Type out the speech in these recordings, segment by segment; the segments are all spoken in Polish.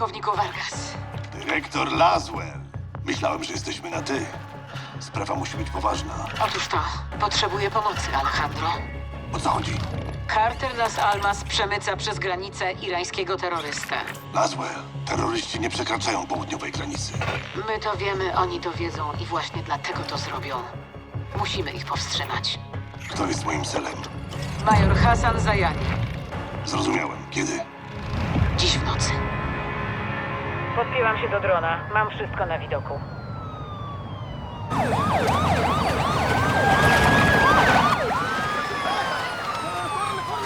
pułkowniku Vargas. Dyrektor Laswell. Myślałem, że jesteśmy na ty. Sprawa musi być poważna. Otóż to, potrzebuję pomocy, Alejandro. O co chodzi? Carter Las Almas przemyca przez granicę irańskiego terrorystę. Laswell. Terroryści nie przekraczają południowej granicy. My to wiemy, oni to wiedzą i właśnie dlatego to zrobią. Musimy ich powstrzymać. Kto jest moim celem? Major Hassan Zayani. Zrozumiałem. Kiedy? Dziś w nocy. Podpięłam się do drona. Mam wszystko na widoku.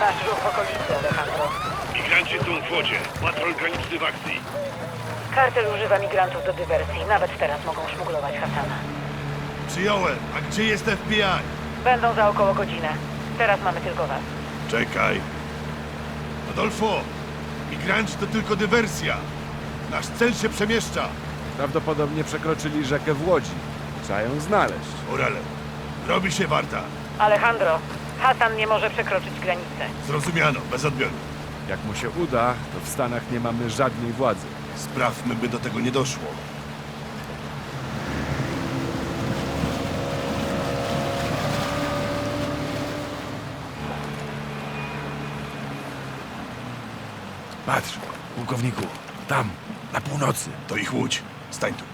Nasz ruch w okolicy, Alejandro. Migranci są w wodzie. Patrol graniczny w akcji. Kartel używa migrantów do dywersji. Nawet teraz mogą szmuglować Hasana. Przyjąłem. A gdzie jest FBI? Będą za około godzinę. Teraz mamy tylko was. Czekaj. Adolfo, migranci to tylko dywersja. Nasz cel się przemieszcza. Prawdopodobnie przekroczyli rzekę w Łodzi. Trzeba ją znaleźć. Orele, robi się warta. Alejandro, Hasan nie może przekroczyć granicy. Zrozumiano, bez odbioru. Jak mu się uda, to w Stanach nie mamy żadnej władzy. Sprawmy, by do tego nie doszło. Patrz, pułkowniku, tam, na północy. To ich łódź. Stań tu.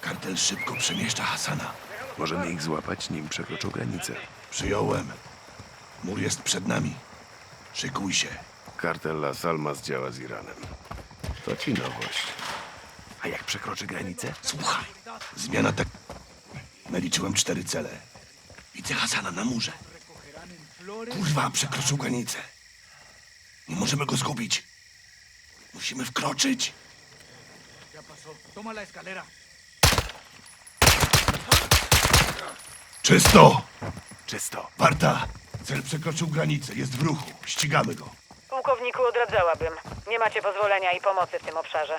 Kartel szybko przemieszcza Hasana. Możemy ich złapać, nim przekroczą granicę. Przyjąłem. Mur jest przed nami. Szykuj się. Kartel Las Almas działa z Iranem. To ci nowość. A jak przekroczy granicę? Słuchaj. Zmiana tak... Naliczyłem cztery cele. Widzę Hasana na murze. Kurwa, przekroczył granicę. Nie możemy go zgubić. Musimy wkroczyć. Czysto! Czysto. Warta! Cel przekroczył granicę. Jest w ruchu. Ścigamy go. Pułkowniku odradzałabym. Nie macie pozwolenia i pomocy w tym obszarze.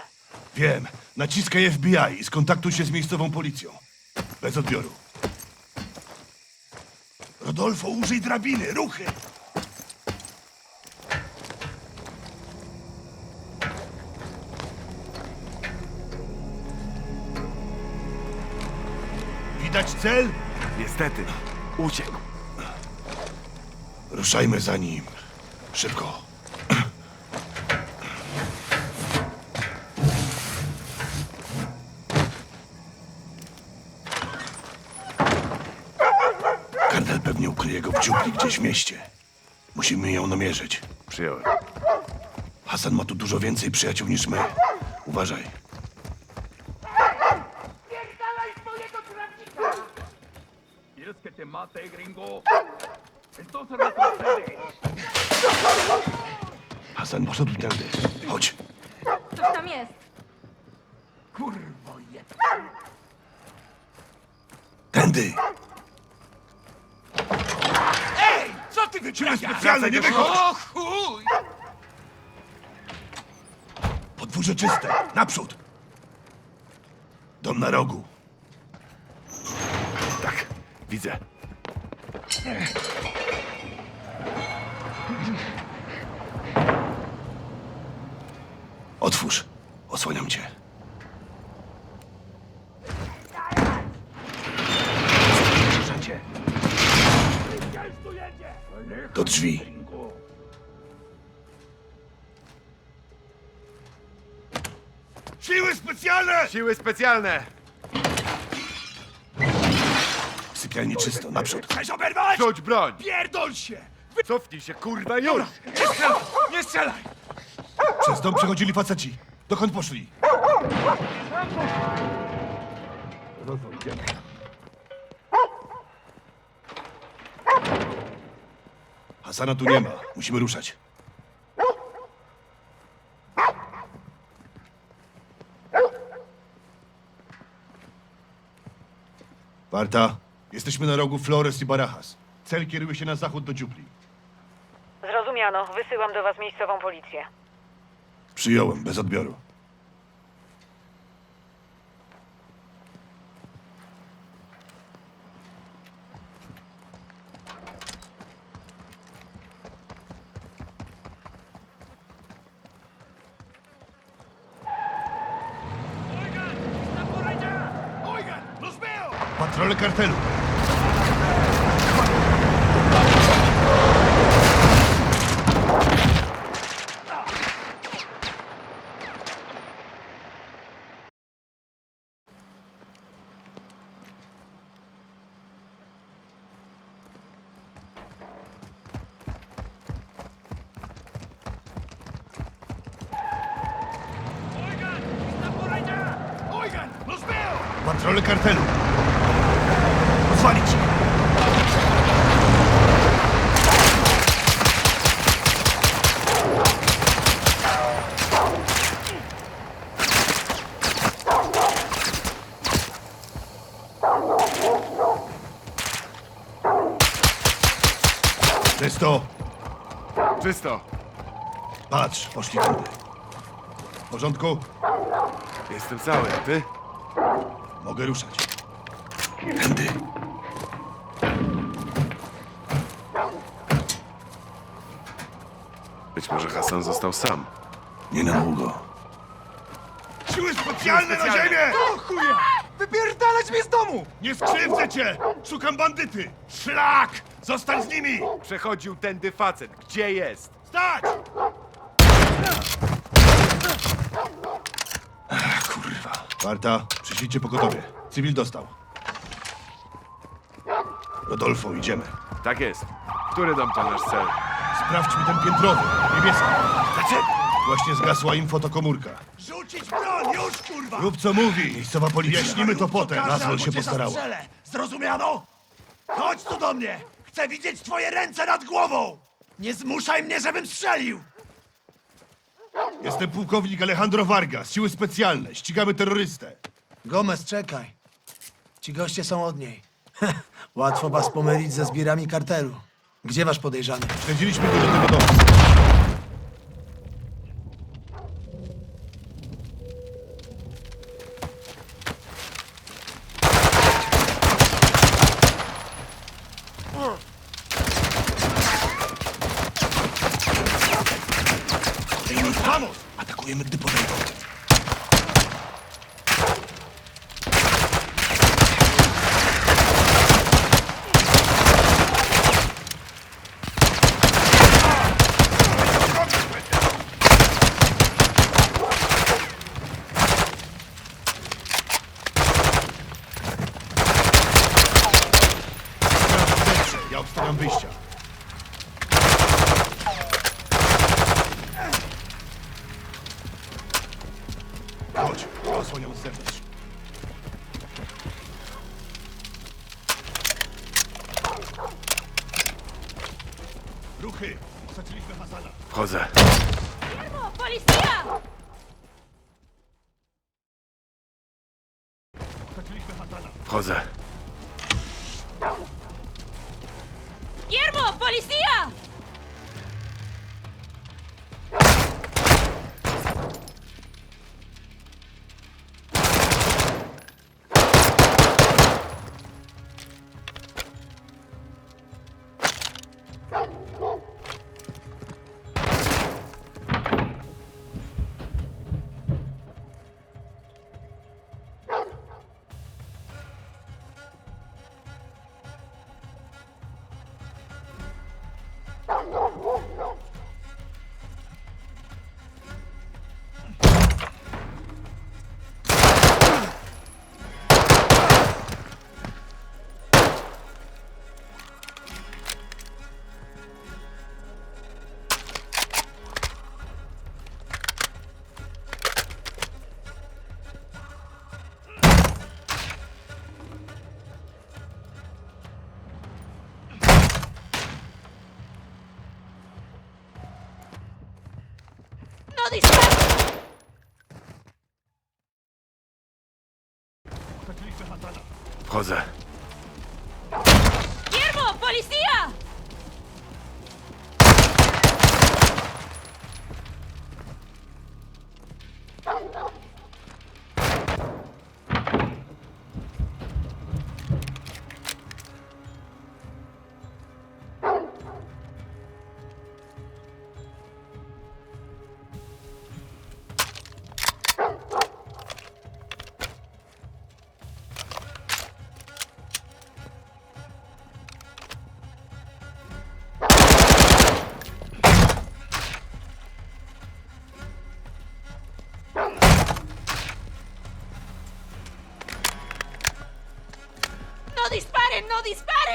Wiem. Naciskaj FBI i skontaktuj się z miejscową policją. Bez odbioru. Rodolfo, użyj drabiny. Ruchy! Widać cel? Niestety, uciekł. Ruszajmy za nim. Szybko. Kartel pewnie ukryje go w dziupli gdzieś w mieście. Musimy ją namierzyć. Przyjąłem. Hasan ma tu dużo więcej przyjaciół niż my. Uważaj. ¿Quieres que te mate, gringo? Entonces retrocede. Hasan poszedł tędy. Chodź. Coś tam jest. Kurwo je... Tędy. Co ty wyprawiasz? specjalne, nie wychodź! O chuj! Podwórze czyste. Naprzód. Dom na rogu. Tak, widzę. Otwórz. Osłaniam cię. Drzwi. Siły specjalne! Siły specjalne! W sypialni czysto. Naprzód. Chcesz oberwać? Rzuć broń! Pierdol się! Cofnij się, kurwa, już! Nie strzelaj! Nie strzelaj! Przez dom przechodzili faceci. Dokąd poszli? Hasana tu nie ma. Musimy ruszać. Warta, jesteśmy na rogu Flores i Barajas. Cel kieruje się na zachód do dziupli. Zrozumiano. Wysyłam do was miejscową policję. Przyjąłem, bez odbioru. Secretario. Poszli tędy. W porządku? Jestem cały, a ty? Mogę ruszać. Tędy. Być może Hasan został sam. Nie na długo. Siły specjalne na ziemię! O chuja! Wypierdalać mnie z domu! Nie skrzywdzę cię! Szukam bandyty! Szlak! Zostań z nimi! Przechodził tędy facet. Gdzie jest? Stać! Ach, kurwa. Warta, przyślijcie pogotowie. Cywil dostał. Rodolfo, idziemy. Tak jest. Który dom to nasz cel? Sprawdźmy ten piętrowy, niebieski. Dlaczego? Właśnie zgasła im fotokomórka. Rzucić broń, już kurwa! Rób co mówi, miejscowa policja. Wyjaśnimy to potem, Laswell się postarała. Zrozumiano? Chodź tu do mnie! Chcę widzieć twoje ręce nad głową! Nie zmuszaj mnie, żebym strzelił! Jestem pułkownik Alejandro Vargas, siły specjalne. Ścigamy terrorystę. Gomez, czekaj. Ci goście są od niej. Łatwo was pomylić ze zbirami kartelu. Gdzie wasz podejrzany? Śledziliśmy go do tego domu. Obstawiam wyjścia. Chodź, ja osłaniam z zewnątrz. Ruchy! Straciliśmy Hasana. Wchodzę. Policja! Straciliśmy Hasana. Wchodzę. Guillermo, policja! Wchodzę. Guillermo, policja!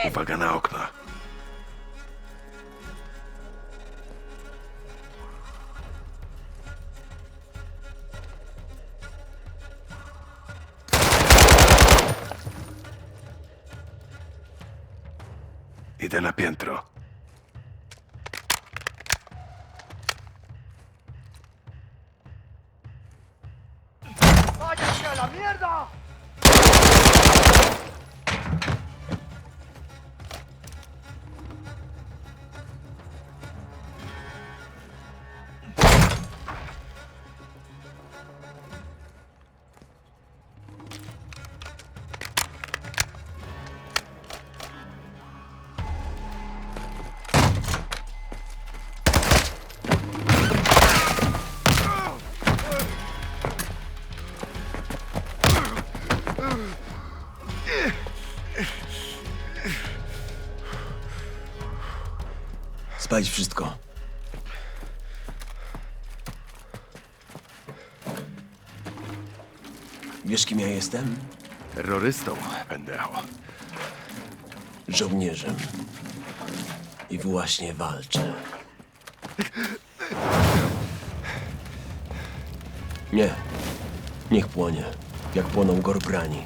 Uwaga na okna. Idę na piętro. Spalić wszystko. Wiesz, kim ja jestem? Terrorystą, Pendeo. Żołnierzem. I właśnie walczę. Nie. Niech płonie, jak płoną gorbrani.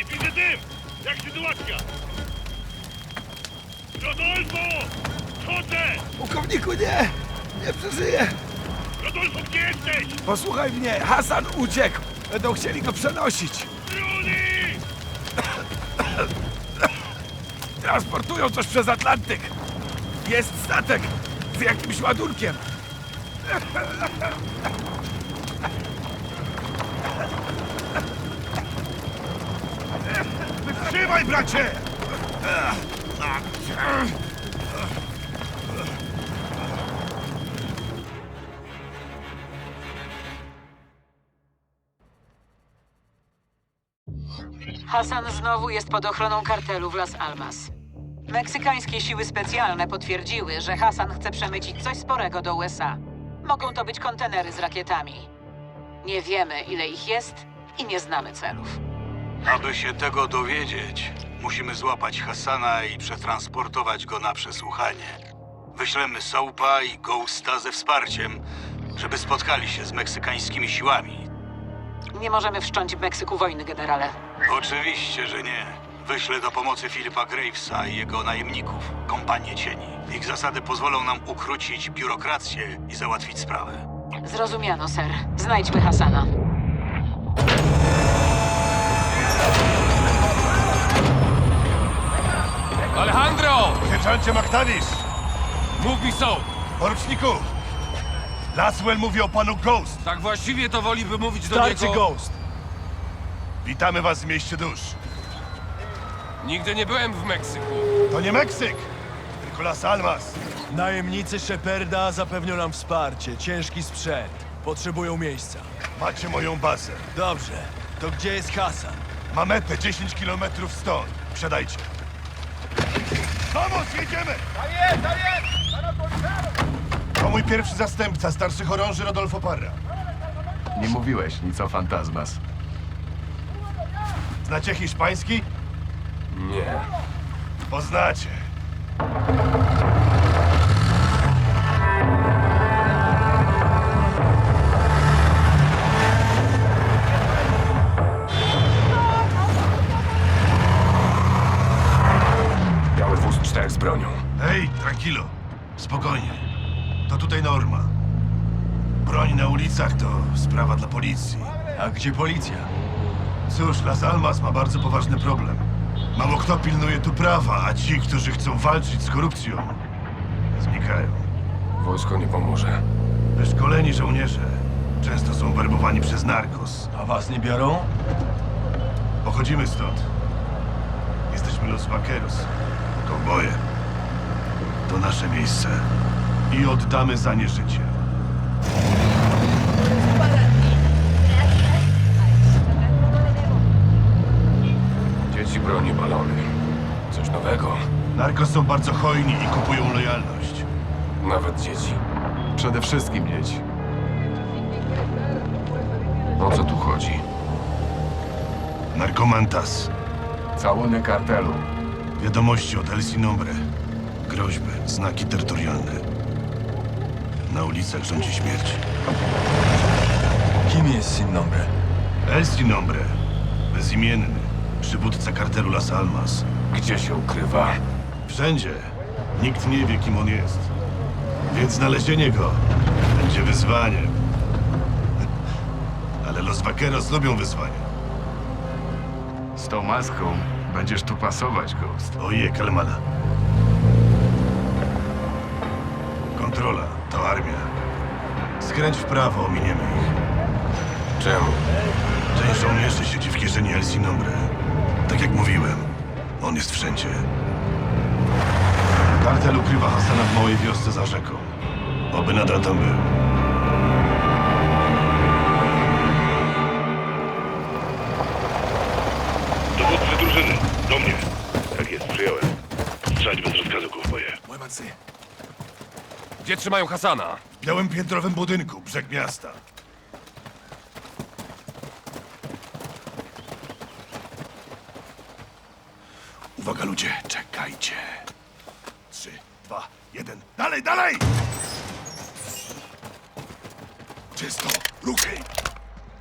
Ej, widzę dym! Jak sytuacja? Rodolfo! Chodzę! Pułkowniku, nie! Nie przeżyję! Rodolfo, gdzie jesteś? Posłuchaj mnie, Hasan uciekł! Będą chcieli go przenosić! Rudy! Transportują coś przez Atlantyk! Jest statek z jakimś ładunkiem! Trzymaj, bracie! Hasan znowu jest pod ochroną kartelu w Las Almas. Meksykańskie siły specjalne potwierdziły, że Hasan chce przemycić coś sporego do USA. Mogą to być kontenery z rakietami. Nie wiemy, ile ich jest i nie znamy celów. Aby się tego dowiedzieć, musimy złapać Hassana i przetransportować go na przesłuchanie. Wyślemy Soapa i Ghosta ze wsparciem, żeby spotkali się z meksykańskimi siłami. Nie możemy wszcząć w Meksyku wojny, generale. Oczywiście, że nie. Wyślę do pomocy Filipa Gravesa i jego najemników, kompanię cieni. Ich zasady pozwolą nam ukrócić biurokrację i załatwić sprawę. Zrozumiano, ser. Znajdźmy Hasana. Alejandro! Sierżancie McTavish! Mów mi są! Poruczniku! Laswell mówi o panu Ghost. Tak właściwie to woliby mówić do niego... Ghost! Witamy was w mieście dusz. Nigdy nie byłem w Meksyku. To nie Meksyk, tylko Las Almas. Najemnicy Sheparda zapewnią nam wsparcie. Ciężki sprzęt. Potrzebują miejsca. Macie moją bazę. Dobrze. To gdzie jest Hasan? Ma metę 10 kilometrów stąd. Wsiadajcie. Vamos, jedziemy! To mój pierwszy zastępca, starszy chorąży Rodolfo Parra. Nie mówiłeś nic o Fantasmas. Znacie hiszpański? Nie. Poznacie. Policji. A gdzie policja? Cóż, Las Almas ma bardzo poważny problem. Mało kto pilnuje tu prawa, a ci, którzy chcą walczyć z korupcją, znikają. Wojsko nie pomoże. Wyszkoleni żołnierze często są werbowani przez narkos. A was nie biorą? Pochodzimy stąd. Jesteśmy Los Vaqueros, kowboje. To nasze miejsce i oddamy za nie życie. Coś nowego. Narkos są bardzo hojni i kupują lojalność. Nawet dzieci. Przede wszystkim dzieci. O co tu chodzi? Narkomantas. Całunek kartelu. Wiadomości od El Sinombre. Groźby, znaki terytorialne. Na ulicach rządzi śmierć. Kim jest Sin Nombre? El Sinombre. Bezimienny. Przywódca kartelu Las Almas. Gdzie się ukrywa? Wszędzie. Nikt nie wie, kim on jest. Więc znalezienie go będzie wyzwaniem. Ale Los Vaqueros lubią wyzwania. Z tą maską będziesz tu pasować, Ghost. Oje, Kalmana. Kontrola, to armia. Skręć w prawo, ominiemy ich. Czemu? Część żołnierzy siedzi w kieszeni El Sinombre. Tak jak mówiłem, on jest wszędzie. Kartel ukrywa Hasana w małej wiosce za rzeką. Oby nadal tam był. Dowódcy drużyny, do mnie. Tak jest, przyjąłem. Strzelać bez rozkazu, kowboje. Łemacy, Gdzie trzymają Hasana? W białym piętrowym budynku, brzeg miasta. uwaga ludzie, czekajcie. Trzy, dwa, jeden, dalej, dalej! Czysto, ruchy!